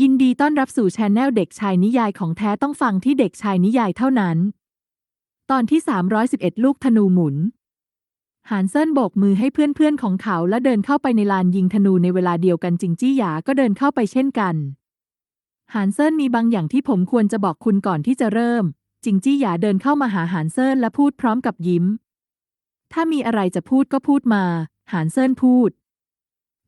ยินดีต้อนรับสู่ช anel เด็กชายนิยายของแท้ต้องฟังที่เด็กชายนิยายเท่านั้น ตอนที่ 311 ลูกธนูหมุน หานเซินโบกมือให้เพื่อนๆของเขาและเดินเข้าไปในลานยิงธนูในเวลาเดียวกันจิงจี้หยาก็เดินเข้าไปเช่นกัน หานเซินมีบางอย่างที่ผมควรจะบอกคุณก่อนที่จะเริ่ม จิงจี้หยาเดินเข้ามาหาหานเซินและพูดพร้อมกับยิ้ม ถ้ามีอะไรจะพูดก็พูดมา หานเซินพูด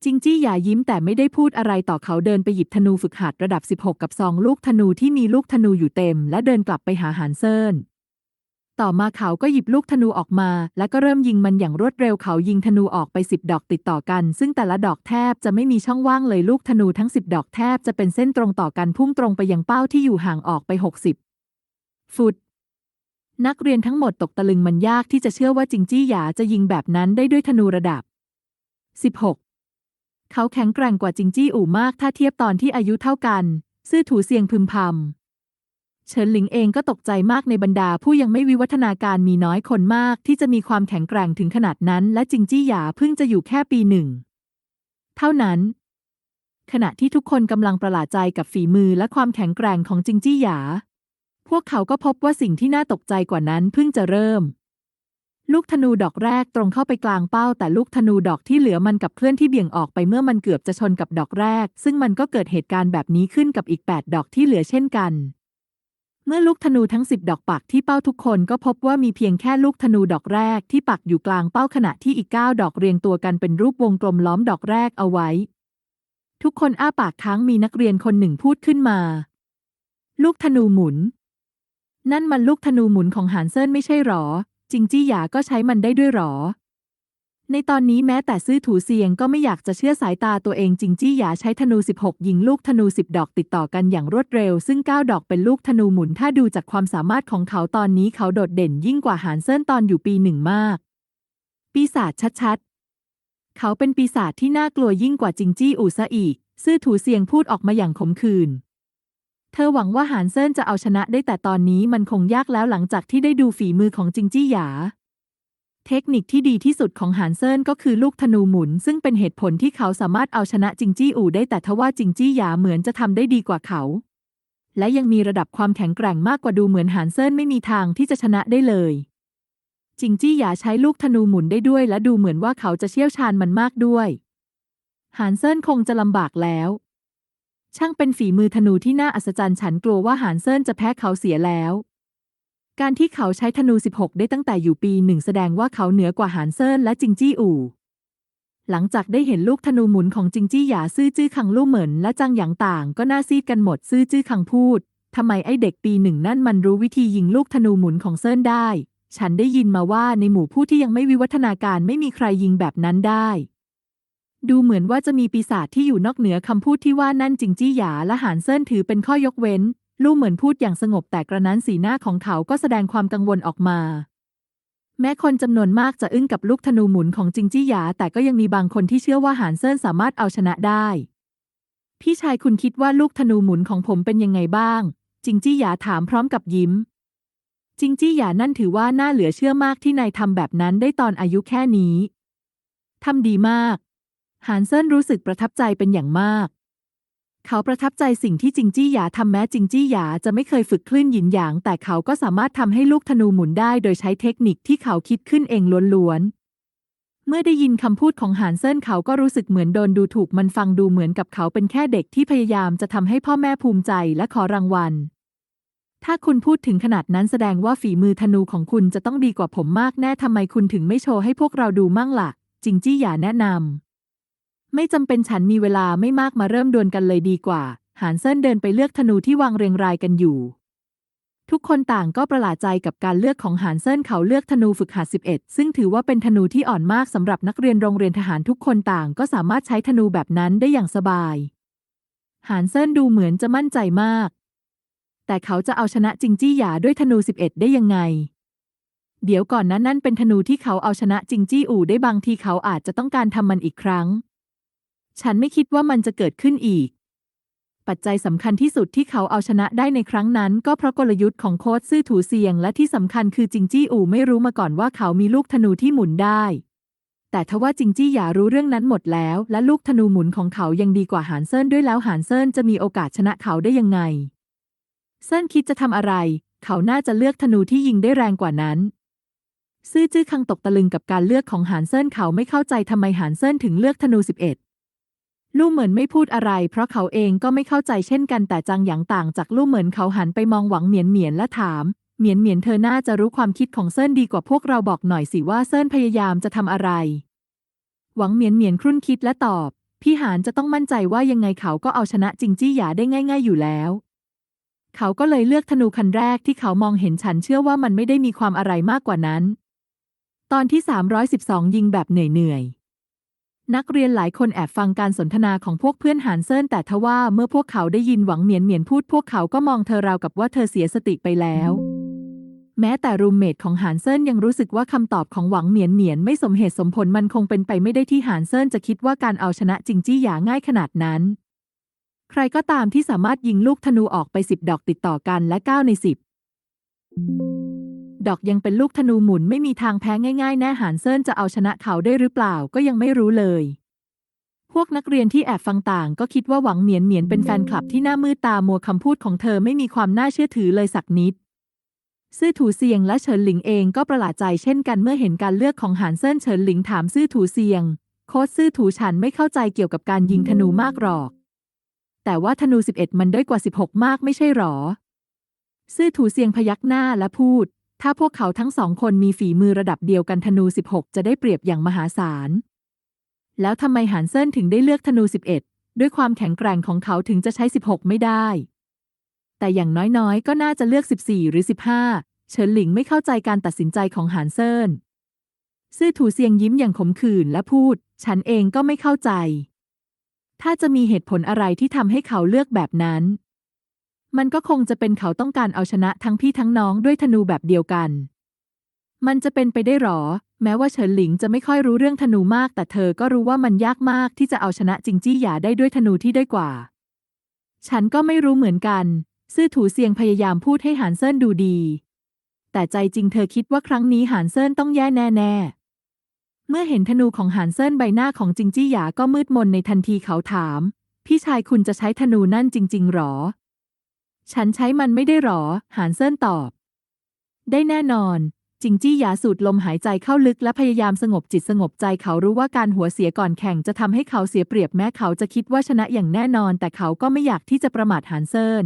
จิงจี้หยายิ้มแต่ไม่ได้พูดอะไรต่อเขาเดินไปหยิบธนูฝึกหัดระดับ 16 กับซองลูกธนูที่มีลูกธนูอยู่เต็ม และเดินกลับไปหาหานเซินต่อมาเขาก็หยิบลูกธนูออกมา และก็เริ่มยิงมันอย่างรวดเร็วเขายิงธนูออกไปสิบดอกติดต่อกัน ซึ่งแต่ละดอกแทบจะไม่มีช่องว่างเลยลูกธนูทั้งสิบดอกแทบจะเป็นเส้นตรงต่อกันพุ่งตรงไปยังเป้าที่อยู่ห่างออกไปหกสิบฟุตนักเรียนทั้งหมดตกตะลึงมันยากที่จะเชื่อว่าจิงจี้หยาจะยิงแบบนั้นได้ด้วยธนูระดับ 16 เขาแข็งแกร่งกว่าจิงจี้อู่มากถ้าเทียบตอนที่อายุเท่ากัน ซื่อถูเซียงพึมพำ เฉินหลิงเองก็ตกใจมากในบรรดาผู้ยังไม่วิวัฒนาการมีน้อยคนมากที่จะมีความแข็งแกร่งถึงขนาดนั้น และจิงจี้หยาเพิ่งจะอยู่แค่ปีหนึ่ง เท่านั้น ขณะที่ทุกคนกำลังประหลาดใจกับฝีมือและความแข็งแกร่งของจิงจี้หยา พวกเขาก็พบว่าสิ่งที่น่าตกใจกว่านั้นเพิ่งจะเริ่ม ลูกธนูดอกแรกตรงเข้าไปกลางเป้า แต่ลูกธนูดอกที่เหลือมันกับเคลื่อนที่เบี่ยงออกไปเมื่อมันเกือบจะชนกับดอกแรก ซึ่งมันก็เกิดเหตุการณ์แบบนี้ขึ้นกับอีก 8 ดอกที่เหลือเช่นกัน เมื่อลูกธนูทั้ง 10 ดอกปักที่เป้าทุกคนก็พบว่ามีเพียงแค่ลูกธนูดอกแรกที่ปักอยู่กลางเป้าขณะที่อีก 9 ดอกเรียงตัวกันเป็นรูปวงกลมล้อมดอกแรกเอาไว้ ทุกคนอ้าปากค้างมีนักเรียนคนหนึ่งพูดขึ้นมา ลูกธนูหมุน นั่นมันลูกธนูหมุนของหานเซินไม่ใช่หรอ จิงจี้หยาก็ใช้มันได้ด้วยหรอ ในตอนนี้แม้แต่ซื่อถูเซียงก็ไม่อยากจะเชื่อสายตาตัวเองจิงจี้หยาใช้ธนู 16 ยิงลูกธนู 10 ดอกติดต่อกันอย่างรวดเร็ว ซึ่ง 9 ดอกเป็นลูกธนูหมุนถ้าดูจากความสามารถของเขาตอนนี้เขาโดดเด่นยิ่งกว่าหานเซินตอนอยู่ปีหนึ่งมาก ปีศาจชัดๆ เขาเป็นปีศาจที่น่ากลัวยิ่งกว่าจิงจี้อู่ซะอีก ซื่อถูเซียงพูดออกมาอย่างขมขื่น เธอหวังว่าหานเซินจะเอาชนะได้แต่ตอนนี้มันคงยากแล้วหลังจากที่ได้ดูฝีมือของจิงจี้หยา เทคนิคที่ดีที่สุดของหานเซินก็คือลูกธนูหมุน ซึ่งเป็นเหตุผลที่เขาสามารถเอาชนะจิงจี้อู่ได้แต่ทว่าจิงจี้หยาเหมือนจะทำได้ดีกว่าเขา และยังมีระดับความแข็งแกร่งมากกว่าดูเหมือนหานเซินไม่มีทางที่จะชนะได้เลยจิงจี้หยาใช้ลูกธนูหมุนได้ด้วยและดูเหมือนว่าเขาจะเชี่ยวชาญมันมากด้วย หานเซินคงจะลำบากแล้ว ช่างเป็นฝีมือธนูที่น่าอัศจรรย์ฉันกลัวว่าหานเซินจะแพ้เขาเสียแล้ว การที่เขาใช้ธนู 16 ได้ตั้งแต่อยู่ปีหนึ่งแสดงว่าเขาเหนือกว่าหานเซินและจิงจี้อู่ หลังจากได้เห็นลูกธนูหมุนของจิงจี้หยาซื่อจื้อคังลู่เหมินและจังหยางต่างก็น่าซีดกันหมดซื่อจื้อคังพูดทำไมไอเด็กปีหนึ่งนั่นมันรู้วิธียิงลูกธนูหมุนของเซินได้ ฉันได้ยินมาว่าในหมู่ผู้ที่ยังไม่วิวัฒนาการไม่มีใครยิงแบบนั้นได้ ดูเหมือนว่าจะมีปีศาจที่อยู่นอกเหนือคำพูดที่ว่านั่นจิงจี้หยาและหานเซินถือเป็นข้อยกเว้น ลู่เหมือนพูดอย่างสงบแต่กระนั้นสีหน้าของเขาก็แสดงความกังวลออกมา แม้คนจำนวนมากจะอึ้งกับลูกธนูหมุนของจิงจี้หยา แต่ก็ยังมีบางคนที่เชื่อว่าหานเซินสามารถเอาชนะได้ พี่ชายคุณคิดว่าลูกธนูหมุนของผมเป็นยังไงบ้าง จิงจี้หยาถามพร้อมกับยิ้ม จิงจี้หยานั่นถือว่าน่าเหลือเชื่อมากที่นายทำแบบนั้นได้ตอนอายุแค่นี้ทำดีมาก หานเซินรู้สึกประทับใจเป็นอย่างมาก เขาประทับใจสิ่งที่จิงจี้หยาทำแม้จิงจี้หยาจะไม่เคยฝึกคลื่นหยินหยาง แต่เขาก็สามารถทำให้ลูกธนูหมุนได้โดยใช้เทคนิคที่เขาคิดขึ้นเองล้วนๆเมื่อได้ยินคำพูดของหานเซินเขาก็รู้สึกเหมือนโดนดูถูกมันฟังดูเหมือนกับเขาเป็นแค่เด็กที่พยายามจะทำให้พ่อแม่ภูมิใจและขอรางวัล ถ้าคุณพูดถึงขนาดนั้นแสดงว่าฝีมือธนูของคุณจะต้องดีกว่าผมมากแน่ทำไมคุณถึงไม่โชว์ให้พวกเราดูมั่งล่ะ จิงจี้หยาแนะนำ ไม่จำเป็นฉันมีเวลาไม่มากมาเริ่มดวลกันเลยดีกว่า หานเซินเดินไปเลือกธนูที่วางเรียงรายกันอยู่ ทุกคนต่างก็ประหลาดใจกับการเลือกของหานเซินเขาเลือกธนูฝึกหัด 11 ซึ่งถือว่าเป็นธนูที่อ่อนมากสำหรับนักเรียนโรงเรียนทหารทุกคนต่างก็สามารถใช้ธนูแบบนั้นได้อย่างสบาย หานเซินดูเหมือนจะมั่นใจมาก แต่เขาจะเอาชนะจิงจี้หยาด้วยธนู 11 ได้ยังไงเดี๋ยวก่อนนั้นนั่นเป็นธนูที่เขาเอาชนะจิงจี้อู่ได้บางทีเขาอาจจะต้องการทำมันอีกครั้ง ฉันไม่คิดว่ามันจะเกิดขึ้นอีก ปัจจัยสำคัญที่สุดที่เขาเอาชนะได้ในครั้งนั้น ก็เพราะกลยุทธ์ของโค้ชซื่อถูเซียง และที่สำคัญคือจิงจี้อู่ไม่รู้มาก่อนว่าเขามีลูกธนูที่หมุนได้ แต่ทว่าจิงจี้หยารู้เรื่องนั้นหมดแล้ว และลูกธนูหมุนของเขายังดีกว่าหานเซินด้วยแล้วหานเซินจะมีโอกาสชนะเขาได้ยังไง เซินคิดจะทำอะไร เขาน่าจะเลือกธนูที่ยิงได้แรงกว่านั้นซื่อจื้อคังตกตะลึงกับการเลือกของหานเซินเขาไม่เข้าใจทำไมหานเซินถึงเลือกธนู 11 ลู่เหมือนไม่พูดอะไร เพราะเขาเองก็ไม่เข้าใจเช่นกันแต่จังหยางต่างจากลู่เหมือนเขาหันไปมองหวังเหมียนเหมียนและถามเหมียนเหมียนเธอน่าจะรู้ความคิดของเซินดีกว่าพวกเราบอกหน่อยสิว่าเซินพยายามจะทำอะไร หวังเหมียนเหมียนครุ่นคิดและตอบ พี่หานจะต้องมั่นใจว่ายังไงเขาก็เอาชนะจิงจี้หยาได้ง่าย ๆ อยู่แล้ว เขาก็เลยเลือกธนูคันแรกที่เขามองเห็นฉันเชื่อว่ามันไม่ได้มีความอะไรมากกว่านั้น ตอนที่ 312 ยิงแบบเหนื่อยๆ นักเรียนหลายคนแอบฟังการสนทนาของพวกเพื่อนหานเซินแต่ทว่าเมื่อพวกเขาได้ยินหวังเหมียนเหมียนพูดพวกเขาก็มองเธอราวกับว่าเธอเสียสติไปแล้ว แม้แต่รูมเมทของหานเซินยังรู้สึกว่าคำตอบของหวังเหมียนเหมียนไม่สมเหตุสมผลมันคงเป็นไปไม่ได้ที่หานเซินจะคิดว่าการเอาชนะจิงจี้หยาง่ายขนาดนั้น ใครก็ตามที่สามารถยิงลูกธนูออกไปสิบดอกติดต่อกันและเก้าในสิบ ดอกยังเป็นลูกธนูหมุนไม่มีทางแพ้ง่ายๆ แน่หานเซินจะเอาชนะเขาได้หรือเปล่าก็ยังไม่รู้เลย พวกนักเรียนที่แอบฟังต่างก็คิดว่าหวังเหมียนเหมียนเป็นแฟนคลับที่หน้ามืดตามัวคำพูดของเธอไม่มีความน่าเชื่อถือเลยสักนิด ซื่อถูเซียงและเฉินหลิงเองก็ประหลาดใจเช่นกันเมื่อเห็นการเลือกของหานเซินเฉินหลิงถามซื่อถูเซียง โค้ชซื่อถูฉันไม่เข้าใจเกี่ยวกับการยิงธนูมากหรอก แต่ว่าธนู 11 มันด้อยกว่า 16 มากไม่ใช่หรอ ซื่อถูเซียงพยักหน้าและพูด ถ้าพวกเขาทั้งสองคนมีฝีมือระดับเดียวกันธนู 16 จะได้เปรียบอย่างมหาศาล แล้วทำไมหานเซินถึงได้เลือกธนู 11 ด้วยความแข็งแกร่งของเขาถึงจะใช้ 16 ไม่ได้ แต่อย่างน้อยๆ ก็น่าจะเลือก 14 หรือ 15 เฉินหลิงไม่เข้าใจการตัดสินใจของหานเซินซื่อถูเซียงยิ้มอย่างขมขื่นและพูด ฉันเองก็ไม่เข้าใจ ถ้าจะมีเหตุผลอะไรที่ทำให้เขาเลือกแบบนั้น มันก็คงจะเป็นเขาต้องการเอาชนะทั้งพี่ทั้งน้องด้วยธนูแบบเดียวกัน มันจะเป็นไปได้หรอ แม้ว่าเฉินหลิงจะไม่ค่อยรู้เรื่องธนูมาก แต่เธอก็รู้ว่ามันยากมากที่จะเอาชนะจิงจี้หยาได้ด้วยธนูที่ด้อยกว่า ฉันก็ไม่รู้เหมือนกัน ซื่อถูเซียงพยายามพูดให้หานเซินดูดี แต่ใจจริงเธอคิดว่าครั้งนี้หานเซินต้องแย่แน่ๆ เมื่อเห็นธนูของหานเซินใบหน้าของจิงจี้หยาก็มืดมนในทันทีเขาถาม พี่ชายคุณจะใช้ธนูนั่นจริง ๆ หรอ ฉันใช้มันไม่ได้หรอ หานเซินตอบ ได้แน่นอน จิงจี้หยาสูดลมหายใจเข้าลึกและพยายามสงบจิตสงบใจเขารู้ว่าการหัวเสียก่อนแข่งจะทำให้เขาเสียเปรียบแม้เขาจะคิดว่าชนะอย่างแน่นอน แต่เขาก็ไม่อยากที่จะประมาทหานเซิน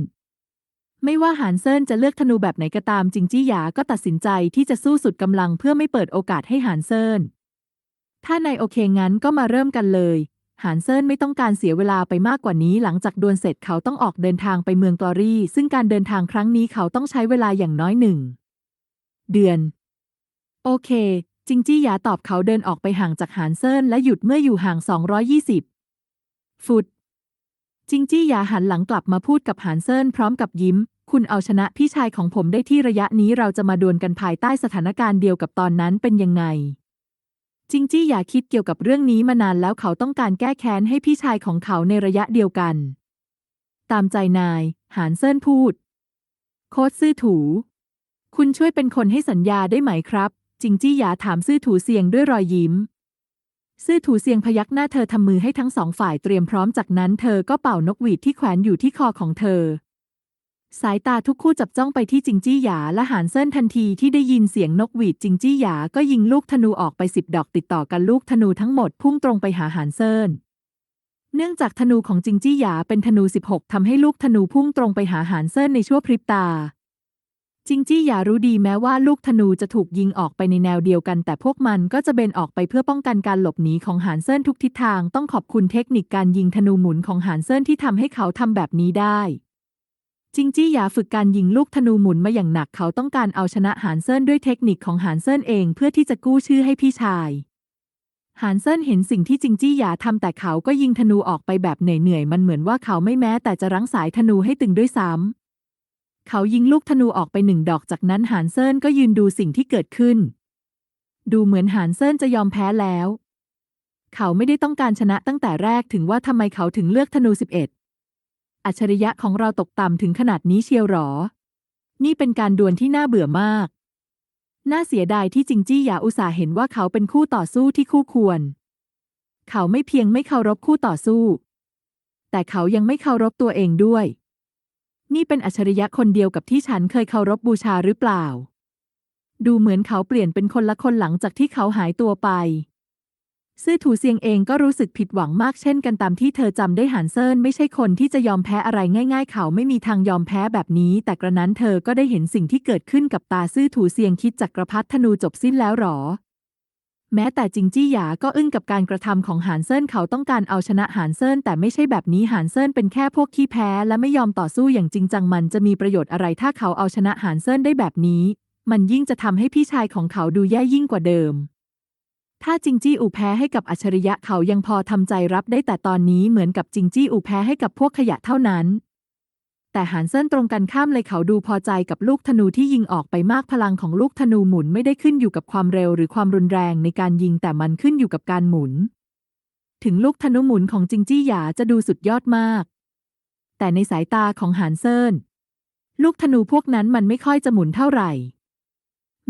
ไม่ว่าหานเซินจะเลือกธนูแบบไหนก็ตามจิงจี้หยาก็ตัดสินใจที่จะสู้สุดกำลังเพื่อไม่เปิดโอกาสให้หานเซินถ้านายโอเคงั้นก็มาเริ่มกันเลย หานเซินไม่ต้องการเสียเวลาไปมากกว่านี้หลังจากดวลเสร็จเขาต้องออกเดินทางไปเมืองกลอรี่ ซึ่งการเดินทางครั้งนี้เขาต้องใช้เวลาอย่างน้อยหนึ่ง เดือน โอเค จิงจี้หยาตอบเขาเดินออกไปห่างจากหานเซินและหยุดเมื่ออยู่ห่าง 220 ฟุต จิงจี้หยาหันหลังกลับมาพูดกับหานเซินพร้อมกับยิ้ม คุณเอาชนะพี่ชายของผมได้ที่ระยะนี้เราจะมาดวลกันภายใต้สถานการณ์เดียวกับตอนนั้นเป็นยังไง จิงจี้หยาคิดเกี่ยวกับเรื่องนี้มานานแล้วเขาต้องการแก้แค้นให้พี่ชายของเขาในระยะเดียวกัน ตามใจนาย หานเซินพูด โค้ดซื่อถู คุณช่วยเป็นคนให้สัญญาได้ไหมครับ จิงจี้หยาถามซื่อถูเซียงด้วยรอยยิ้ม ซื่อถูเซียงพยักหน้าเธอทำมือให้ทั้งสองฝ่ายเตรียมพร้อมจากนั้นเธอก็เป่านกหวีดที่แขวนอยู่ที่คอของเธอ สายตาทุกคู่จับจ้องไปที่จิงจี้หยาและหานเซินทันทีที่ได้ยินเสียงนกหวีดจิงจี้หยาก็ยิงลูกธนูออกไปสิบดอกติดต่อกันลูกธนูทั้งหมดพุ่งตรงไปหาหานเซินเนื่องจากธนูของจิงจี้หยาเป็นธนู 16ทำให้ลูกธนูพุ่งตรงไปหาหานเซินในชั่วพริบตา จิงจี้หยารู้ดีแม้ว่าลูกธนูจะถูกยิงออกไปในแนวเดียวกัน แต่พวกมันก็จะเบนออกไปเพื่อป้องกันการหลบหนีของหานเซินทุกทิศทางต้องขอบคุณเทคนิคการยิงธนูหมุนของหานเซินที่ทำให้เขาทำแบบนี้ได้ จิงจี้หยาฝึกการยิงลูกธนูหมุนมาอย่างหนักเขาต้องการเอาชนะหานเซินด้วยเทคนิคของหานเซินเองเพื่อที่จะกู้ชื่อให้พี่ชายหานเซินเห็นสิ่งที่จิงจี้หยาทำแต่เขาก็ยิงธนูออกไปแบบเหนื่อยๆมันเหมือนว่าเขาไม่แม้แต่จะรั้งสายธนูให้ตึงด้วยซ้ำเขายิงลูกธนูออกไปหนึ่งดอกจากนั้นหานเซินก็ยืนดูสิ่งที่เกิดขึ้น ดูเหมือนหานเซินจะยอมแพ้แล้ว เขาไม่ได้ต้องการชนะตั้งแต่แรกถึงว่าทำไมเขาถึงเลือกธนู11อั อัจฉริยะของเราตกต่ำถึงขนาดนี้เชียวหรอ นี่เป็นการดวลที่น่าเบื่อมาก น่าเสียดายที่จิงจี้หยาอุตส่าห์เห็นว่าเขาเป็นคู่ต่อสู้ที่คู่ควร เขาไม่เพียงไม่เคารพคู่ต่อสู้ แต่เขายังไม่เคารพตัวเองด้วย นี่เป็นอัจฉริยะคนเดียวกับที่ฉันเคยเคารพบูชาหรือเปล่า ดูเหมือนเขาเปลี่ยนเป็นคนละคนหลังจากที่เขาหายตัวไป ซื่อถูเซียงเองก็รู้สึกผิดหวังมากเช่นกันตามที่เธอจำได้หานเซินไม่ใช่คนที่จะยอมแพ้อะไรง่าย ๆ เขาไม่มีทางยอมแพ้แบบนี้ แต่กระนั้นเธอก็ได้เห็นสิ่งที่เกิดขึ้นกับตาซื่อถูเซียงคิดจักรพรรดิธนูจบสิ้นแล้วหรอ แม้แต่จิงจี้หยาก็อึ้งกับการกระทำของหานเซินเขาต้องการเอาชนะหานเซินแต่ไม่ใช่แบบนี้หานเซินเป็นแค่พวกขี้แพ้และไม่ยอมต่อสู้อย่างจริงจังมันจะมีประโยชน์อะไรถ้าเขาเอาชนะหานเซินได้แบบนี้ มันยิ่งจะทำให้พี่ชายของเขาดูแย่ยิ่งกว่าเดิม ถ้าจิงจี้อูแพ้ให้กับอัจฉริยะเขายังพอทำใจรับได้แต่ตอนนี้เหมือนกับจิงจี้อูแพ้ให้กับพวกขยะเท่านั้น แต่หานเซินตรงกันข้ามเลยเขาดูพอใจกับลูกธนูที่ยิงออกไปมากพลังของลูกธนูหมุนไม่ได้ขึ้นอยู่กับความเร็วหรือความรุนแรงในการยิงแต่มันขึ้นอยู่กับการหมุน ถึงลูกธนูหมุนของจิงจี้หยาจะดูสุดยอดมาก แต่ในสายตาของหานเซินลูกธนูพวกนั้นมันไม่ค่อยจะหมุนเท่าไหร่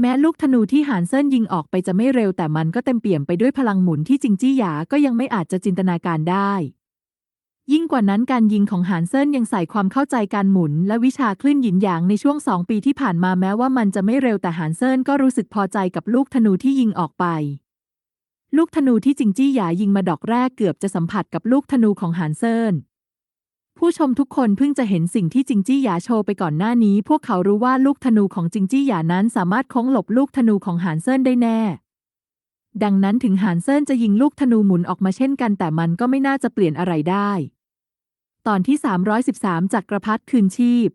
แม้ลูกธนูที่หานเซินยิงออกไปจะไม่เร็วแต่มันก็เต็มเปี่ยมไปด้วยพลังหมุนที่จิงจี้หยาก็ยังไม่อาจจะจินตนาการได้ ยิ่งกว่านั้นการยิงของหานเซินยังใส่ความเข้าใจการหมุน และวิชาคลื่นหยินหยางในช่วงสองปีที่ผ่านมาแม้ว่ามันจะไม่เร็วแต่หานเซินก็รู้สึกพอใจกับลูกธนูที่ยิงออกไป ลูกธนูที่จิงจี้หยายิงมาดอกแรกเกือบจะสัมผัสกับลูกธนูของหานเซิน ผู้ชมทุกคนเพิ่งจะเห็นสิ่งที่จิงจี้หยาโชว์ไปก่อนหน้านี้ พวกเขารู้ว่าลูกธนูของจิงจี้หยานั้นสามารถโค้งหลบลูกธนูของหานเซินได้แน่ ดังนั้นถึงหานเซินจะยิงลูกธนูหมุนออกมาเช่นกัน แต่มันก็ไม่น่าจะเปลี่ยนอะไรได้ ตอนที่ 313จักรพรรดิคืนชีพ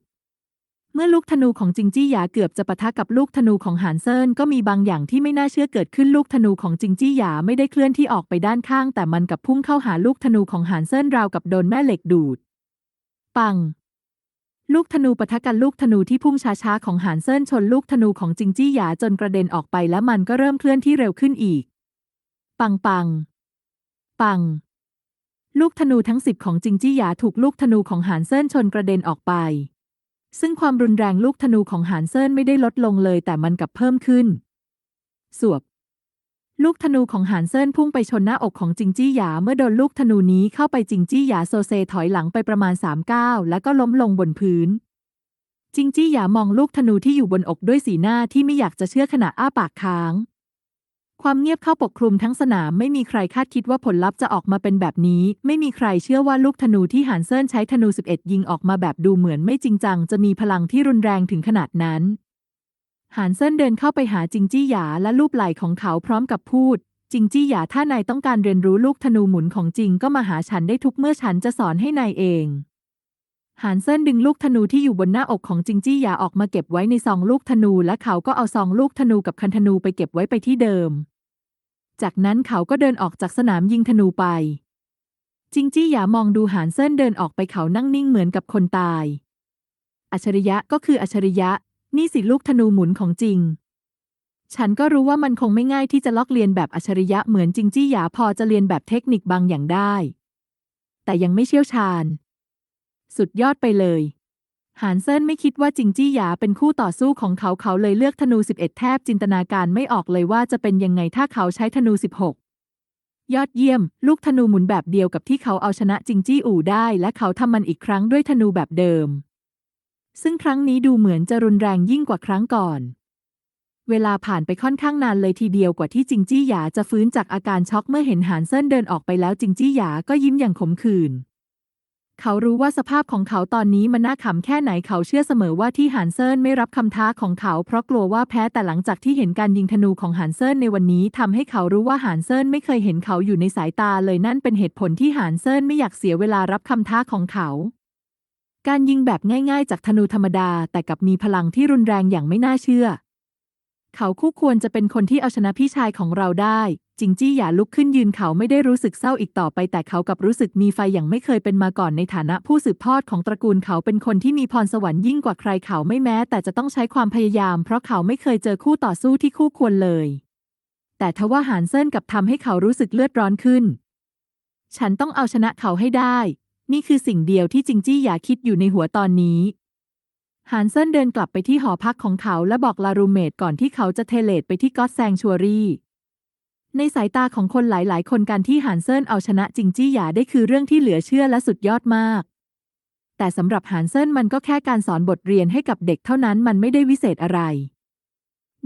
เมื่อลูกธนูของจิงจี้หยาเกือบจะปะทะกับลูกธนูของหานเซินก็มีบางอย่างที่ไม่น่าเชื่อเกิดขึ้นลูกธนูของจิงจี้หยาไม่ได้เคลื่อนที่ออกไปด้านข้าง แต่มันกับพุ่งเข้าหาลูกธนูของหานเซินราวกับโดนแม่เหล็กดูด ปัง ลูกธนูปะทะกันลูกธนูที่พุ่งช้าๆของหานเซินชนลูกธนูของจิงจี้หยาจนกระเด็นออกไปและมันก็เริ่มเคลื่อนที่เร็วขึ้นอีก ปังปัง ปัง ลูกธนูทั้งสิบของจิงจี้หยาถูกลูกธนูของหานเซินชนกระเด็นออกไป ซึ่งความรุนแรงลูกธนูของหานเซินไม่ได้ลดลงเลยแต่มันกลับเพิ่มขึ้น สวบ ลูกธนูของหานเซินพุ่งไปชนหน้าอกของจิงจี้หยาเมื่อโดนลูกธนูนี้เข้าไปจิงจี้หยาโซเซถอยหลังไปประมาณสามก้าวแล้วก็ล้มลงบนพื้น จิงจี้หยามองลูกธนูที่อยู่บนอกด้วยสีหน้าที่ไม่อยากจะเชื่อขณะอ้าปากค้าง ความเงียบเข้าปกคลุมทั้งสนามไม่มีใครคาดคิดว่าผลลัพธ์จะออกมาเป็นแบบนี้ ไม่มีใครเชื่อว่าลูกธนูที่หานเซินใช้ธนู 11 ยิงออกมาแบบดูเหมือนไม่จริงจังจะมีพลังที่รุนแรงถึงขนาดนั้น หานเซินเดินเข้าไปหาจิงจี้หยาและลูบไหล่ของเขาพร้อมกับพูด จิงจี้หยาถ้านายต้องการเรียนรู้ลูกธนูหมุนของจริงก็มาหาฉันได้ทุกเมื่อฉันจะสอนให้นายเองหานเซินดึงลูกธนูที่อยู่บนหน้าอกของจิงจี้หยาออกมาเก็บไว้ในซองลูกธนูและเขาก็เอาซองลูกธนูกับคันธนูไปเก็บไว้ไปที่เดิม จากนั้นเขาก็เดินออกจากสนามยิงธนูไป จิงจี้หยามองดูหานเซินเดินออกไปเขานั่งนิ่งเหมือนกับคนตาย อัจฉริยะก็คืออัจฉริยะ นี่สิลูกธนูหมุนของจริง ฉันก็รู้ว่ามันคงไม่ง่ายที่จะลอกเลียนแบบอัจฉริยะเหมือนจิงจี้หยาพอจะเรียนแบบเทคนิคบางอย่างได้ แต่ยังไม่เชี่ยวชาญ สุดยอดไปเลยหานเซินไม่คิดว่าจิงจี้หยาเป็นคู่ต่อสู้ของเขาเขาเลยเลือกธนู 11 แทบจินตนาการไม่ออกเลยว่าจะเป็นยังไงถ้าเขาใช้ธนู 16 ยอดเยี่ยม ลูกธนูหมุนแบบเดียวกับที่เขาเอาชนะจิงจี้อู่ได้ และเขาทำมันอีกครั้งด้วยธนูแบบเดิม ซึ่งครั้งนี้ดูเหมือนจะรุนแรงยิ่งกว่าครั้งก่อน เวลาผ่านไปค่อนข้างนานเลยทีเดียวกว่าที่จิงจี้หยาจะฟื้นจากอาการช็อกเมื่อเห็นหานเซินเดินออกไปแล้วจิงจี้หยาก็ยิ้มอย่างขมขื่นเขารู้ว่าสภาพของเขาตอนนี้มันน่าขำแค่ไหนเขาเชื่อเสมอว่าที่หานเซินไม่รับคำท้าของเขา เพราะกลัวว่าแพ้แต่หลังจากที่เห็นการยิงธนูของหานเซินในวันนี้ทำให้เขารู้ว่าหานเซินไม่เคยเห็นเขาอยู่ในสายตาเลยนั่นเป็นเหตุผลที่หานเซินไม่อยากเสียเวลารับคำท้าของเขา การยิงแบบง่ายๆ จากธนูธรรมดา แต่กับมีพลังที่รุนแรงอย่างไม่น่าเชื่อ เขาคู่ควรจะเป็นคนที่เอาชนะพี่ชายของเราได้ จิงจี้อย่าลุกขึ้นยืนเขาไม่ได้รู้สึกเศร้าอีกต่อไป แต่เขากับรู้สึกมีไฟอย่างไม่เคยเป็นมาก่อนในฐานะผู้สืบทอดของตระกูลเขาเป็นคนที่มีพรสวรรค์ยิ่งกว่าใครเขาไม่แม้ แต่จะต้องใช้ความพยายาม เพราะเขาไม่เคยเจอคู่ต่อสู้ที่คู่ควรเลย แต่ทว่าหานเซินกับทำให้เขารู้สึกเลือดร้อนขึ้น ฉันต้องเอาชนะเขาให้ได้ นี่คือสิ่งเดียวที่จิงจี้อย่าคิดอยู่ในหัวตอนนี้ฮานเซินเดินกลับไปที่หอพักของเขาและบอกลารูเมดก่อนที่เขาจะเทเลตไปที่ก็อตแซงชัวรี่ ในสายตาของคนหลาย ๆ คนการที่ฮานเซินเอาชนะจิงจี้หยาได้คือเรื่องที่เหลือเชื่อและสุดยอดมาก แต่สำหรับฮานเซินมันก็แค่การสอนบทเรียนให้กับเด็กเท่านั้นมันไม่ได้วิเศษอะไร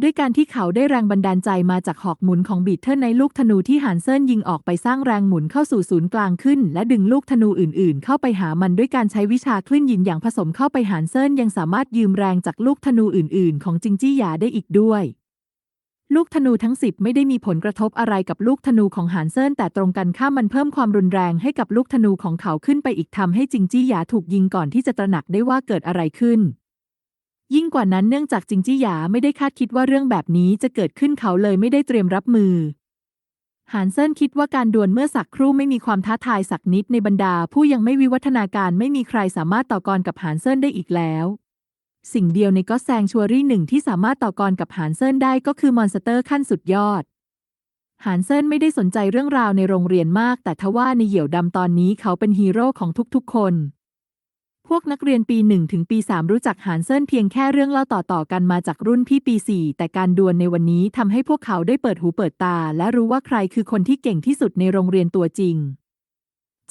ด้วยการที่เขาได้แรงบันดาลใจมาจากหอกหมุนของบีเทิลในลูกธนูที่ฮานเซินยิงออกไปสร้างแรงหมุนเข้าสู่ศูนย์กลางขึ้น และดึงลูกธนูอื่น ๆ เข้าไปหามันด้วยการใช้วิชาคลื่นยินอย่างผสมเข้าไปฮานเซินยังสามารถยืมแรงจากลูกธนูอื่น ๆ ของจิงจี้หยาได้อีกด้วย ลูกธนูทั้งสิบไม่ได้มีผลกระทบอะไรกับลูกธนูของหานเซินแต่ตรงกันข้ามมันเพิ่มความรุนแรงให้กับลูกธนูของเขาขึ้นไปอีกทำให้จิงจี้หยาถูกยิงก่อนที่จะตระหนักได้ว่าเกิดอะไรขึ้น ยิ่งกว่านั้นเนื่องจากจิงจี้หยาไม่ได้คาดคิดว่าเรื่องแบบนี้จะเกิดขึ้นเขาเลยไม่ได้เตรียมรับมือหานเซินคิดว่าการดวลเมื่อสักครู่ไม่มีความท้าทายสักนิดในบรรดา ผู้ยังไม่วิวัฒนาการไม่มีใครสามารถต่อกรกับหานเซินได้อีกแล้ว สิ่งเดียวในก็แซงชัวรี่หนึ่งที่สามารถต่อกรกับหานเซินได้ก็คือมอนสเตอร์ขั้นสุดยอดหานเซินไม่ได้สนใจเรื่องราวในโรงเรียนมาก แต่ทว่าในเหยี่ยวดำตอนนี้เขาเป็นฮีโร่ของทุกๆคน พวกนักเรียนปีหนึ่งถึงปีสามรู้จักหานเซินเพียงแค่เรื่องเล่าต่อๆกันมาจากรุ่นพี่ปีสี่แต่การดวลในวันนี้ทำให้พวกเขาได้เปิดหูเปิดตา และรู้ว่าใครคือคนที่เก่งที่สุดในโรงเรียนตัวจริง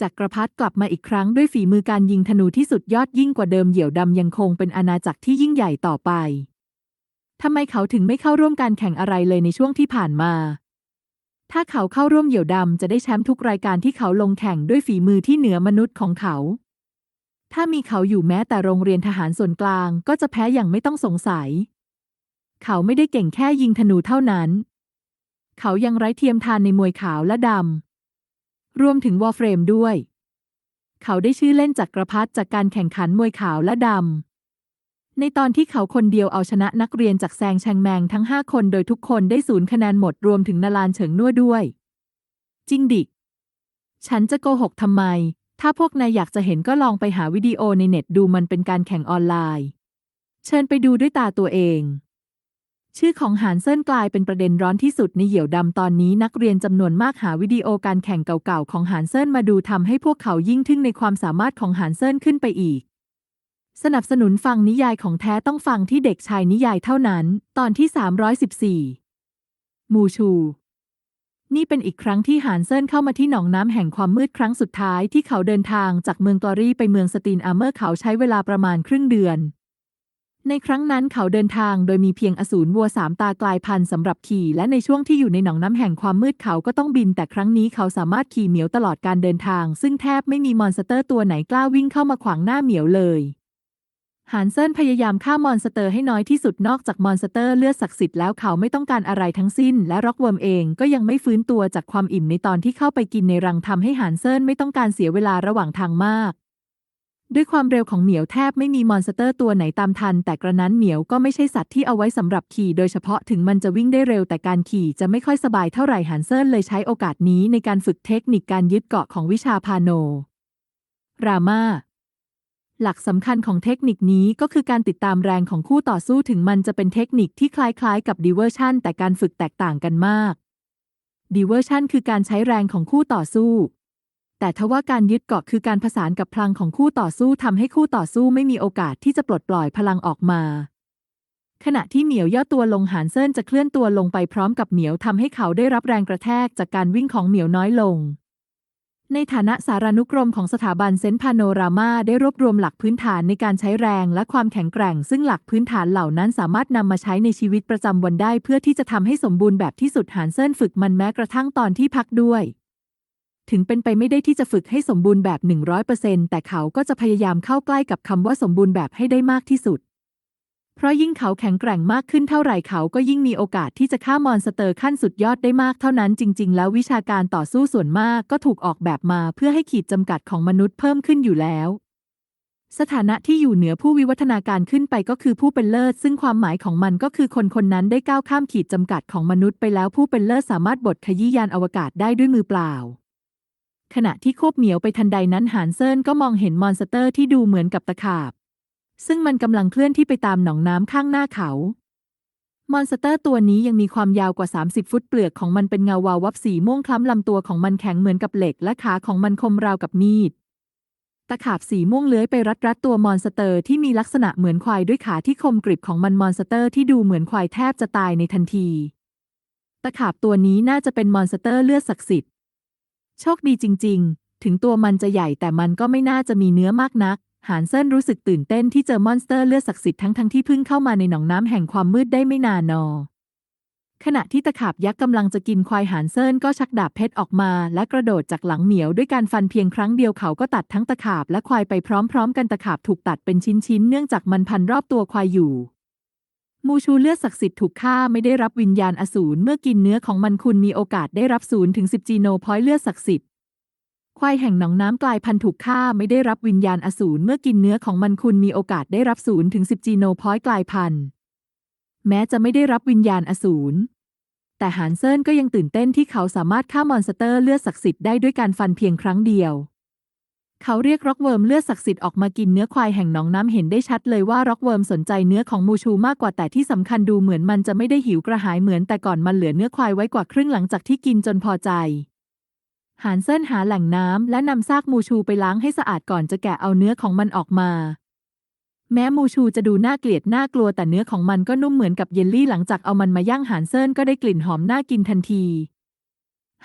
จักรพรรดิกลับมาอีกครั้งด้วยฝีมือการยิงธนูที่สุดยอดยิ่งกว่าเดิมเหยี่ยวดำยังคงเป็นอาณาจักรที่ยิ่งใหญ่ต่อไปทำไมเขาถึงไม่เข้าร่วมการแข่งอะไรเลยในช่วงที่ผ่านมา ถ้าเขาเข้าร่วมเหยี่ยวดำจะได้แชมป์ทุกรายการที่เขาลงแข่งด้วยฝีมือที่เหนือมนุษย์ของเขา ถ้ามีเขาอยู่แม้แต่โรงเรียนทหารส่วนกลางก็จะแพ้อย่างไม่ต้องสงสัย เขาไม่ได้เก่งแค่ยิงธนูเท่านั้น เขายังไร้เทียมทานในมวยขาวและดำ รวมถึงวอลเฟรมด้วย เขาได้ชื่อเล่นจักรพรรดิจากการแข่งขันมวยขาวและดำ ในตอนที่เขาคนเดียวเอาชนะนักเรียนจากแซงแชงแมงทั้งห้าคนโดยทุกคนได้ศูนย์คะแนนหมดรวมถึงนาลานเฉิงนั่วด้วย จริงดิ ฉันจะโกหกทำไม ถ้าพวกนายอยากจะเห็นก็ลองไปหาวิดีโอในเน็ตดูมันเป็นการแข่งออนไลน์ เชิญไปดูด้วยตาตัวเอง ชื่อของหานเซินกลายเป็นประเด็นร้อนที่สุดในเหยี่ยวดำตอนนี้นักเรียนจำนวนมากหาวิดีโอการแข่งเก่าๆ ของหานเซินมาดูทำให้พวกเขายิ่งทึ่งในความสามารถของหานเซินขึ้นไปอีกสนับสนุนฟังนิยายของแท้ต้องฟังที่เด็กชายนิยายเท่านั้น ตอนที่ 314 มูชู นี่เป็นอีกครั้งที่หานเซินเข้ามาที่หนองน้ำแห่งความมืดครั้งสุดท้ายที่เขาเดินทางจากเมืองกอรี่ไปเมืองสตีนอาร์เมอร์เขาใช้เวลาประมาณครึ่งเดือน ในครั้งนั้นเขาเดินทางโดยมีเพียงอสูรวัวสามตากลายพันธุ์สำหรับขี่ และในช่วงที่อยู่ในหนองน้ำแห่งความมืดเขาก็ต้องบิน แต่ครั้งนี้เขาสามารถขี่เหมียวตลอดการเดินทาง ซึ่งแทบไม่มีมอนสเตอร์ตัวไหนกล้าวิ่งเข้ามาขวางหน้าเหมียวเลย หานเซินพยายามฆ่ามอนสเตอร์ให้น้อยที่สุดนอกจากมอนสเตอร์เลือดศักดิ์สิทธิ์แล้วเขาไม่ต้องการอะไรทั้งสิ้น และร็อกเวิร์มเองก็ยังไม่ฟื้นตัวจากความอิ่มในตอนที่เข้าไปกินในรังทำให้หานเซินไม่ต้องการเสียเวลาระหว่างทางมาก ด้วยความเร็วของเหมียวแทบไม่มีมอนสเตอร์ตัวไหนตามทัน แต่กระนั้นเหมียวก็ไม่ใช่สัตว์ที่เอาไว้สำหรับขี่ โดยเฉพาะถึงมันจะวิ่งได้เร็วแต่การขี่จะไม่ค่อยสบายเท่าไหร่ฮันเซินเลยใช้โอกาสนี้ในการฝึกเทคนิคการยึดเกาะของวิชาพาโน รามา หลักสำคัญของเทคนิคนี้ก็คือการติดตามแรงของคู่ต่อสู้ถึงมันจะเป็นเทคนิคที่คล้ายๆ กับ diversion แต่การฝึกแตกต่างกันมาก diversion คือการใช้แรงของคู่ต่อสู้ แต่ทว่าการยึดเกาะคือการผสานกับพลังของคู่ต่อสู้ทำให้คู่ต่อสู้ไม่มีโอกาสที่จะปลดปล่อยพลังออกมาขณะที่เหมียวย่อตัวลงหานเซินจะเคลื่อนตัวลงไปพร้อมกับเหมียวทำให้เขาได้รับแรงกระแทกจากการวิ่งของเหมียวน้อยลง ในฐานะสารานุกรมของสถาบันเซนพาโนรามาได้รวบรวมหลักพื้นฐานในการใช้แรงและความแข็งแกร่ง ซึ่งหลักพื้นฐานเหล่านั้นสามารถนำมาใช้ในชีวิตประจำวันได้ เพื่อที่จะทำให้สมบูรณ์แบบที่สุดหานเซินฝึกมันแม้กระทั่งตอนที่พักด้วย ถึงเป็นไปไม่ได้ที่จะฝึกให้สมบูรณ์แบบ 100%แต่เขาก็จะพยายามเข้าใกล้กับคำว่าสมบูรณ์แบบให้ได้มากที่สุด เพราะยิ่งเขาแข็งแกร่งมากขึ้นเท่าไหร่เขาก็ยิ่งมีโอกาสที่จะฆ่ามอนสเตอร์ขั้นสุดยอดได้มากเท่านั้นจริง ๆ แล้ววิชาการต่อสู้ส่วนมากก็ถูกออกแบบมาเพื่อให้ขีดจำกัดของมนุษย์เพิ่มขึ้นอยู่แล้ว สถานะที่อยู่เหนือผู้วิวัฒนาการขึ้นไปก็คือผู้เป็นเลิศ ซึ่งความหมายของมันก็คือคนคนนั้นได้ก้าวข้ามขีดจำกัดของมนุษย์ไปแล้วผู้เป็นเลิศสามารถบดขยี้ยานอวกาศได้ด้วยมือเปล่าขณะที่ควบเหมียวไปทันใดนั้นหานเซินก็มองเห็นมอนสเตอร์ที่ดูเหมือนกับตะขาบ ซึ่งมันกำลังเคลื่อนที่ไปตามหนองน้ำข้างหน้าเขา มอนสเตอร์ตัวนี้ยังมีความยาวกว่า 30 ฟุตเปลือกของมันเป็นเงาวาววับสีม่วงคล้ำลำตัวของมันแข็งเหมือนกับเหล็กและขาของมันคมราวกับมีด ตะขาบสีม่วงเลื้อยไปรัดรัดตัวมอนสเตอร์ที่มีลักษณะเหมือนควายด้วยขาที่คมกริบของมันมอนสเตอร์ที่ดูเหมือนควายแทบจะตายในทันที ตะขาบตัวนี้น่าจะเป็นมอนสเตอร์เลือดศักดิ์สิทธิ์ โชคดีจริง ๆ ถึงตัวมันจะใหญ่แต่มันก็ไม่น่าจะมีเนื้อมากนัก หานเซินรู้สึกตื่นเต้นที่เจอมอนสเตอร์เลือดศักดิ์สิทธิ์ทั้งทั้งที่เพิ่งเข้ามาในหนองน้ำแห่งความมืดได้ไม่นานนอ ขณะที่ตะขาบยักษ์กำลังจะกินควายหานเซินก็ชักดาบเพชรออกมา และกระโดดจากหลังเหมียวด้วยการฟันเพียงครั้งเดียวเขาก็ตัดทั้งตะขาบและควายไปพร้อม ๆ กันตะขาบถูกตัดเป็นชิ้นๆเนื่องจากมันพันรอบตัวควายอยู่มูชูเลือดศักดิ์สิทธิ์ถูกฆ่าไม่ได้รับวิญญาณอสูรเมื่อกินเนื้อของมันคุณมีโอกาสได้รับศูนย์ถึงสิบจีโนพอยต์เลือดศักดิ์สิทธิ์ ควายแห่งหนองน้ำกลายพันธุ์ถูกฆ่าไม่ได้รับวิญญาณอสูรเมื่อกินเนื้อของมันคุณมีโอกาสได้รับศูนย์ถึงสิบจีโนพอยต์กลายพันธุ์ แม้จะไม่ได้รับวิญญาณอสูรแต่หานเซินก็ยังตื่นเต้นที่เขาสามารถฆ่ามอนสเตอร์เลือดศักดิ์สิทธิ์ได้ด้วยการฟันเพียงครั้งเดียว เขาเรียกร็อกเวิร์มเลือดศักดิ์สิทธิ์ออกมากินเนื้อควายแห่งหนองน้ำเห็นได้ชัดเลยว่าร็อกเวิร์มสนใจเนื้อของมูชูมากกว่าแต่ที่สำคัญดูเหมือนมันจะไม่ได้หิวกระหายเหมือนแต่ก่อนมันเหลือเนื้อควายไว้กว่าครึ่งหลังจากที่กินจนพอใจ หานเซินหาแหล่งน้ำและนำซากมูชูไปล้างให้สะอาดก่อนจะแกะเอาเนื้อของมันออกมา แม้มูชูจะดูน่าเกลียดน่ากลัวแต่เนื้อของมันก็นุ่มเหมือนกับเยลลี่หลังจากเอามันมาย่างหานเซินก็ได้กลิ่นหอมน่ากินทันที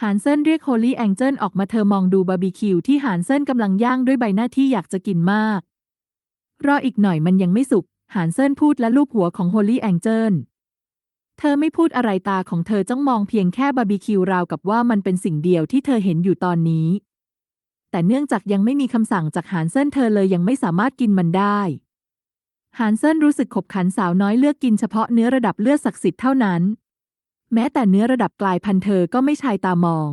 หานเซินเรียกโฮลี่แองเจิลออกมาเธอมองดูบาร์บีคิวที่หานเซินกำลังย่างด้วยใบหน้าที่อยากจะกินมาก รออีกหน่อยมันยังไม่สุกหานเซินพูดและลูบหัวของโฮลี่แองเจิล เธอไม่พูดอะไรตาของเธอจ้องมองเพียงแค่บาร์บีคิวราวกับว่ามันเป็นสิ่งเดียวที่เธอเห็นอยู่ตอนนี้ แต่เนื่องจากยังไม่มีคำสั่งจากหานเซินเธอเลยยังไม่สามารถกินมันได้หานเซินรู้สึกขบขันสาวน้อยเลือกกินเฉพาะเนื้อระดับเลือดศักดิ์สิทธิ์เท่านั้น แม้แต่เนื้อระดับกลายพันธุ์เธอก็ไม่ชายตามอง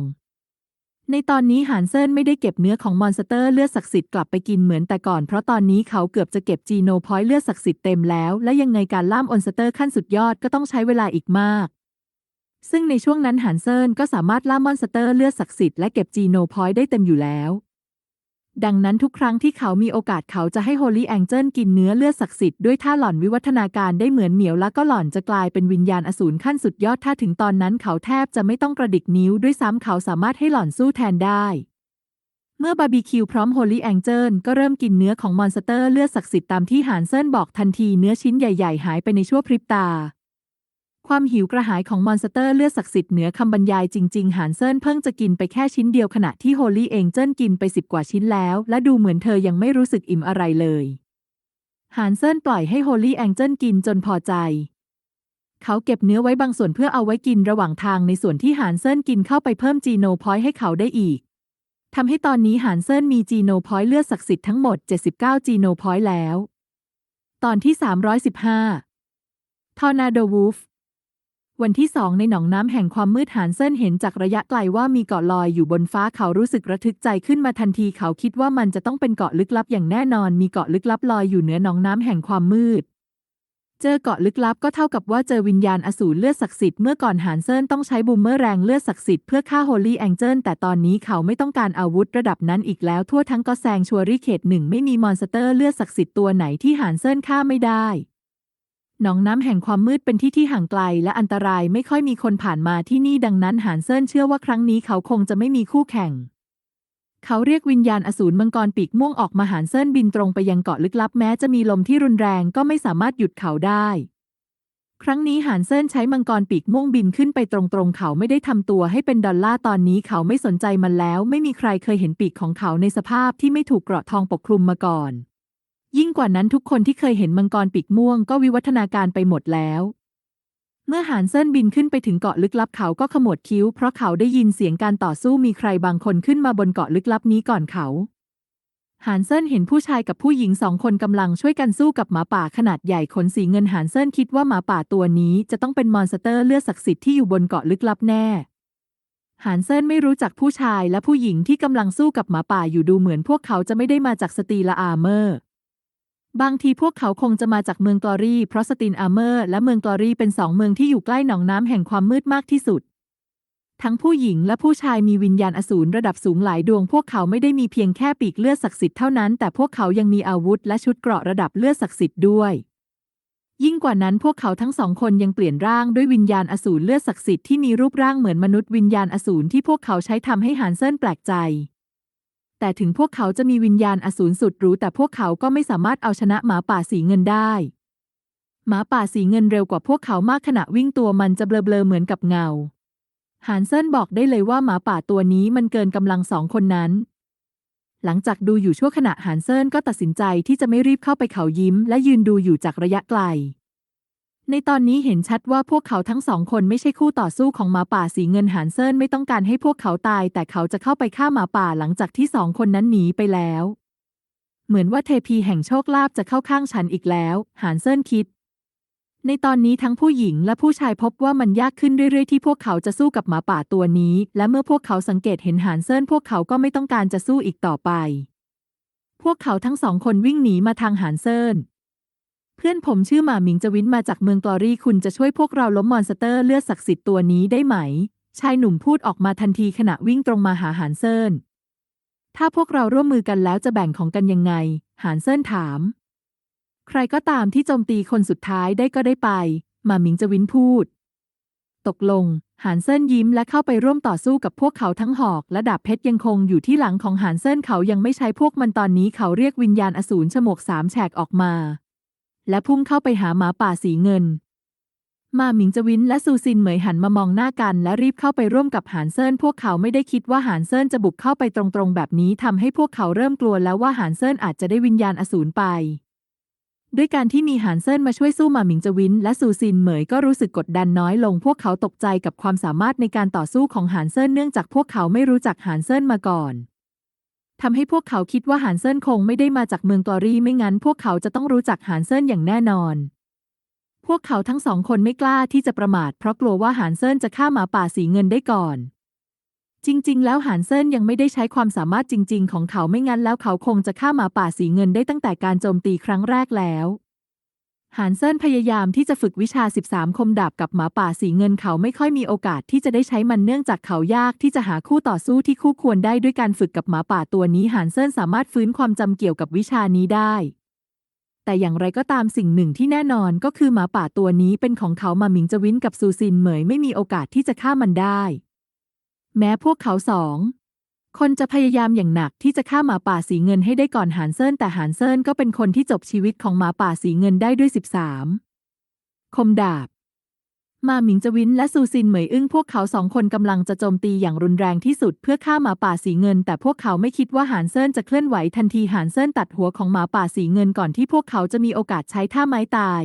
ในตอนนี้หานเซินไม่ได้เก็บเนื้อของมอนสเตอร์เลือดศักดิ์สิทธิ์กลับไปกินเหมือนแต่ก่อนเพราะตอนนี้เขาเกือบจะเก็บจีโนพอยต์เลือดศักดิ์สิทธิ์เต็มแล้ว และยังไงการล่ามออนสเตอร์ขั้นสุดยอดก็ต้องใช้เวลาอีกมาก ซึ่งในช่วงนั้นหานเซินก็สามารถล่ามมอนสเตอร์เลือดศักดิ์สิทธิ์และเก็บจีโนพอยต์ได้เต็มอยู่แล้ว ดังนั้นทุกครั้งที่เขามีโอกาสเขาจะให้โฮลี่แองเจิลกินเนื้อเลือดศักดิ์สิทธิ์ด้วยท่าหล่อนวิวัฒนาการได้เหมือนเหมียวแล้วก็หล่อนจะกลายเป็นวิญญาณอสูรขั้นสุดยอดถ้าถึงตอนนั้นเขาแทบจะไม่ต้องกระดิกนิ้วด้วยซ้ำเขาสามารถให้หล่อนสู้แทนได้ เมื่อบาร์บีคิวพร้อมโฮลี่แองเจิลก็เริ่มกินเนื้อของมอนสเตอร์เลือดศักดิ์สิทธิ์ตามที่หานเซินบอกทันทีเนื้อชิ้นใหญ่ ๆ หายไปในชั่วพริบตา ความหิวกระหายของมอนสเตอร์เลือดศักดิ์สิทธิ์เหนือคำบรรยายจริง ๆ หานเซินเพิ่งจะกินไปแค่ชิ้นเดียวขณะที่โฮลี่เองเจิ้นกินไปสิบกว่าชิ้นแล้ว และดูเหมือนเธอยังไม่รู้สึกอิ่มอะไรเลย หานเซินปล่อยให้โฮลี่แองเจิลกินจนพอใจ เขาเก็บเนื้อไว้บางส่วนเพื่อเอาไว้กินระหว่างทางในส่วนที่หานเซินกินเข้าไปเพิ่มจีโนพอยต์ให้เขาได้อีกทำให้ตอนนี้หานเซินมีจีโนพอยต์เลือดศักดิ์สิทธิ์ทั้งหมด 79 จีโนพอยต์แล้ว ตอนที่ 315ทอร์นาโดวูฟ วันที่สองในหนองน้ำแห่งความมืดหานเซินเห็นจากระยะไกลว่ามีเกาะลอยอยู่บนฟ้าเขารู้สึกระทึกใจขึ้นมาทันทีเขาคิดว่ามันจะต้องเป็นเกาะลึกลับอย่างแน่นอน มีเกาะลึกลับลอยอยู่เหนือหนองน้ำแห่งความมืด เจอเกาะลึกลับก็เท่ากับว่าเจอวิญญาณอสูรเลือดศักดิ์สิทธิ์เมื่อก่อนหานเซินต้องใช้บูมเมอร์แรงเลือดศักดิ์สิทธิ์เพื่อฆ่าโฮลี่แองเจิลแต่ตอนนี้เขาไม่ต้องการอาวุธระดับนั้นอีกแล้วทั่วทั้งกอแซงชัวรี่เขตหนึ่งไม่มีมอนสเตอร์เลือดศักดิ์สิทธิ์ตัวไหนที่หานเซินฆ่าไม่ได้ หนองน้ำแห่งความมืดเป็นที่ที่ห่างไกลและอันตรายไม่ค่อยมีคนผ่านมาที่นี่ดังนั้นหานเซินเชื่อว่าครั้งนี้เขาคงจะไม่มีคู่แข่ง เขาเรียกวิญญาณอสูรมังกรปีกม่วงออกมาหานเซินบินตรงไปยังเกาะลึกลับแม้จะมีลมที่รุนแรงก็ไม่สามารถหยุดเขาได้ ครั้งนี้หานเซินใช้มังกรปีกม่วงบินขึ้นไปตรงๆ เขาไม่ได้ทำตัวให้เป็นดอลล่าตอนนี้เขาไม่สนใจมันแล้ว ไม่มีใครเคยเห็นปีกของเขาในสภาพที่ไม่ถูกเกราะทองปกคลุมมาก่อน ยิ่งกว่านั้นทุกคนที่เคยเห็นมังกรปีกม่วงก็วิวัฒนาการไปหมดแล้ว เมื่อหานเซินบินขึ้นไปถึงเกาะลึกลับเขาก็ขมวดคิ้ว เพราะเขาได้ยินเสียงการต่อสู้มีใครบางคนขึ้นมาบนเกาะลึกลับนี้ก่อนเขาหานเซินเห็นผู้ชายกับผู้หญิงสองคนกำลังช่วยกันสู้กับหมาป่าขนาดใหญ่ขนสีเงินหานเซินคิดว่าหมาป่าตัวนี้จะต้องเป็นมอนสเตอร์เลือดศักดิ์สิทธิ์ที่อยู่บนเกาะลึกลับแน่หานเซินไม่รู้จักผู้ชายและผู้หญิงที่กำลังสู้กับหมาป่าอยู่ดูเหมือนพวกเขาจะไม่ได้มาจากสตีลอาเมอร์ บางทีพวกเขาคงจะมาจากเมืองกลอรี่เพราะสตินอาร์เมอร์ และเมืองกลอรี่เป็นสองเมืองที่อยู่ใกล้หนองน้ำแห่งความมืดมากที่สุด ทั้งผู้หญิงและผู้ชายมีวิญญาณอสูรระดับสูงหลายดวง พวกเขาไม่ได้มีเพียงแค่ปีกเลือดศักดิ์สิทธิ์เท่านั้น แต่พวกเขายังมีอาวุธและชุดเกราะระดับเลือดศักดิ์สิทธิ์ด้วย ยิ่งกว่านั้นพวกเขาทั้งสองคนยังเปลี่ยนร่างด้วยวิญญาณอสูรเลือดศักดิ์สิทธิ์ที่มีรูปร่างเหมือนมนุษย์วิญญาณอสูรที่พวกเขาใช้ทำให้หานเซินแปลกใจ แต่ถึงพวกเขาจะมีวิญญาณอสูรสุดหรู้แต่พวกเขาก็ไม่สามารถเอาชนะหมาป่าสีเงินได้ หมาป่าสีเงินเร็วกว่าพวกเขามากขณะวิ่งตัวมันจะเบลอๆเหมือนกับเงาหานเซินบอกได้เลยว่าหมาป่าตัวนี้มันเกินกำลังสองคนนั้น หลังจากดูอยู่ชั่วขณะหานเซินก็ตัดสินใจที่จะไม่รีบเข้าไปเขายิ้ม และยืนดูอยู่จากระยะไกล ในตอนนี้เห็นชัดว่าพวกเขาทั้งสองคนไม่ใช่คู่ต่อสู้ของหมาป่าสีเงินหานเซินไม่ต้องการให้พวกเขาตาย แต่เขาจะเข้าไปฆ่าหมาป่าหลังจากที่สองคนนั้นหนีไปแล้ว เหมือนว่าเทพีแห่งโชคลาภจะเข้าข้างฉันอีกแล้ว หานเซินคิด ในตอนนี้ทั้งผู้หญิงและผู้ชายพบว่ามันยากขึ้นเรื่อยๆที่พวกเขาจะสู้กับหมาป่าตัวนี้ และเมื่อพวกเขาสังเกตเห็นหานเซินพวกเขาก็ไม่ต้องการจะสู้อีกต่อไป พวกเขาทั้งสองคนวิ่งหนีมาทางหานเซิน เพื่อนผมชื่อหมาหมิงจวินมาจากเมืองกลอรี่คุณจะช่วยพวกเราล้มมอนสเตอร์เลือดศักดิ์สิทธิ์ตัวนี้ได้ไหม ชายหนุ่มพูดออกมาทันทีขณะวิ่งตรงมาหาหานเซินถ้าพวกเราร่วมมือกันแล้วจะแบ่งของกันยังไง หานเซินถาม ใครก็ตามที่โจมตีคนสุดท้ายได้ก็ได้ไป หมาหมิงจวินพูด ตกลง หานเซินยิ้มและเข้าไปร่วมต่อสู้กับพวกเขาทั้งหอก และดาบเพชรยังคงอยู่ที่หลังของหานเซินเขายังไม่ใช้พวกมันตอนนี้เขาเรียกวิญญาณอสูรฉมวกสามแฉกออกมา และพุ่งเข้าไปหาหมาป่าสีเงิน มาหมิงจวินและซูซินเหมยหันมามองหน้ากัน และรีบเข้าไปร่วมกับหานเซินพวกเขาไม่ได้คิดว่าหานเซินจะบุกเข้าไปตรงๆ แบบนี้ทำให้พวกเขาเริ่มกลัวแล้วว่าหานเซินอาจจะได้วิญญาณอสูรไป ด้วยการที่มีหานเซินมาช่วยสู้มาหมิงจวินและซูซินเหมยก็รู้สึกกดดันน้อยลง พวกเขาตกใจกับความสามารถในการต่อสู้ของหานเซินเนื่องจากพวกเขาไม่รู้จักหานเซินมาก่อน ทำให้พวกเขาคิดว่าหานเซินคงไม่ได้มาจากเมืองตอรี่ไม่งั้น พวกเขาจะต้องรู้จักหานเซินอย่างแน่นอน พวกเขาทั้งสองคนไม่กล้าที่จะประมาท เพราะกลัวว่าหานเซินจะฆ่าหมาป่าสีเงินได้ก่อน จริง ๆ แล้วหานเซินยังไม่ได้ใช้ความสามารถจริง ๆ ของเขาไม่งั้นแล้วเขาคงจะฆ่าหมาป่าสีเงินได้ตั้งแต่การโจมตีครั้งแรกแล้ว หานเซินพยายามที่จะฝึกวิชา 13 คมดาบกับหมาป่าสีเงินเขาไม่ค่อยมีโอกาสที่จะได้ใช้มันเนื่องจากเขายากที่จะหาคู่ต่อสู้ที่คู่ควรได้ด้วยการฝึกกับหมาป่าตัวนี้หานเซินสามารถฟื้นความจำเกี่ยวกับวิชานี้ได้ แต่อย่างไรก็ตามสิ่งหนึ่งที่แน่นอนก็คือหมาป่าตัวนี้เป็นของเขามาหมิงจวินกับซูซินเหมยไม่มีโอกาสที่จะฆ่ามันได้ แม้พวกเขาสอง คนจะพยายามอย่างหนักที่จะฆ่าหมาป่าสีเงินให้ได้ก่อนหานเซินแต่หานเซินก็เป็นคนที่จบชีวิตของหมาป่าสีเงินได้ด้วย 13 คมดาบ มาหมิงจวินและซูซินเหมยอึ้งพวกเขาสองคนกำลังจะโจมตีอย่างรุนแรงที่สุดเพื่อฆ่าหมาป่าสีเงิน แต่พวกเขาไม่คิดว่าหานเซินจะเคลื่อนไหวทันทีหานเซินตัดหัวของหมาป่าสีเงินก่อนที่พวกเขาจะมีโอกาสใช้ท่าไม้ตาย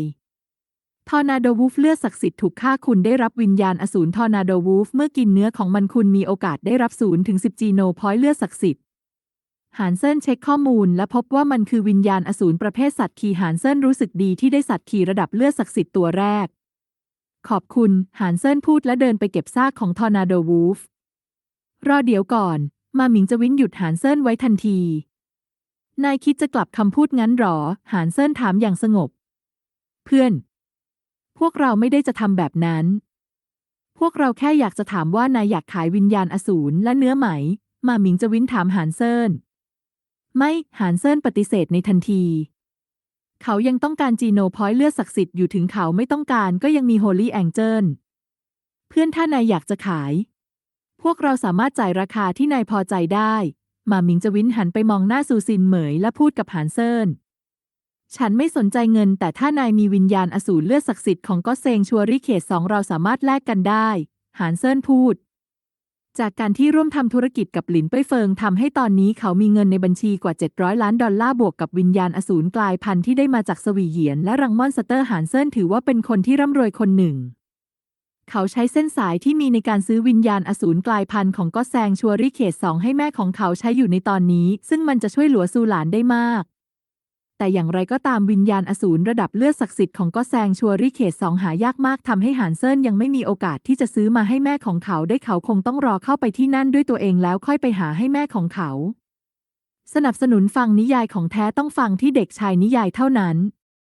ทอร์นาโดวูฟเลือดศักดิ์สิทธิ์ถูกฆ่าคุณได้รับวิญญาณอสูรทอร์นาโดวูฟเมื่อกินเนื้อของมันคุณมีโอกาสได้รับศูนย์ถึง10จีโนพอยต์เลือดศักดิ์สิทธิ์หานเซินเช็คข้อมูล และพบว่ามันคือวิญญาณอสูรประเภทสัตว์ขี่หานเซินรู้สึกดีที่ได้สัตว์ขี่ระดับเลือดศักดิ์สิทธิ์ตัวแรก ขอบคุณหานเซินพูดและเดินไปเก็บซากของทอร์นาโดวูฟรอเดี๋ยวก่อน มาหมิงจะวินหยุดหานเซินไว้ทันที นายคิดจะกลับคำพูดงั้นหรอ หานเซินถามอย่างสงบ เพื่อน วกเราไม่ได้จะทำแบบนั้น พวกเราแค่อยากจะถามว่านายอยากขายวิญญาณอสูรและเนื้อไหม มาหมิงจะวินถามหานเซินไม่หานเซินปฏิเสธในทันที เขายังต้องการจีโนพอยต์เลือดศักดิ์สิทธิ์อยู่ถึงเขาไม่ต้องการก็ยังมีโฮลี่แองเจิลเพื่อนถ้านายอยากจะขาย พวกเราสามารถจ่ายราคาที่นายพอใจได้ มาหมิงจะวินหันไปมองหน้าซูซินเหมยและพูดกับหานเซิน ฉันไม่สนใจเงิน แต่ถ้านายมีวิญญาณอสูรเลือดศักดิ์สิทธิ์ของก็เซงชัวริเขตสองเราสามารถแลกกันได้ หานเซินพูด จากการที่ร่วมทำธุรกิจกับหลินเป้ยเฟิงทำให้ตอนนี้เขามีเงินในบัญชีกว่า 700 ล้านดอลลาร์บวกกับวิญญาณอสูรกลายพันธุ์ที่ได้มาจากสวีเหยียนและรังมอนสเตอร์หานเซินถือว่าเป็นคนที่ร่ำรวยคนหนึ่งเขาใช้เส้นสายที่มีในการซื้อวิญญาณอสูรกลายพันธุ์ของก็แซงชัวริเขตสองให้แม่ของเขาใช้อยู่ในตอนนี้ ซึ่งมันจะช่วยหลัวซูหลานได้มาก แต่อย่างไรก็ตามวิญญาณอสูรระดับเลือดศักดิ์สิทธิ์ของก็แซงชัวริเขตสองหายากมากทำให้หานเซินยังไม่มีโอกาสที่จะซื้อมาให้แม่ของเขาได้เขาคงต้องรอเข้าไปที่นั่นด้วยตัวเองแล้วค่อยไปหาให้แม่ของเขา สนับสนุนฟังนิยายของแท้ต้องฟังที่เด็กชายนิยายเท่านั้น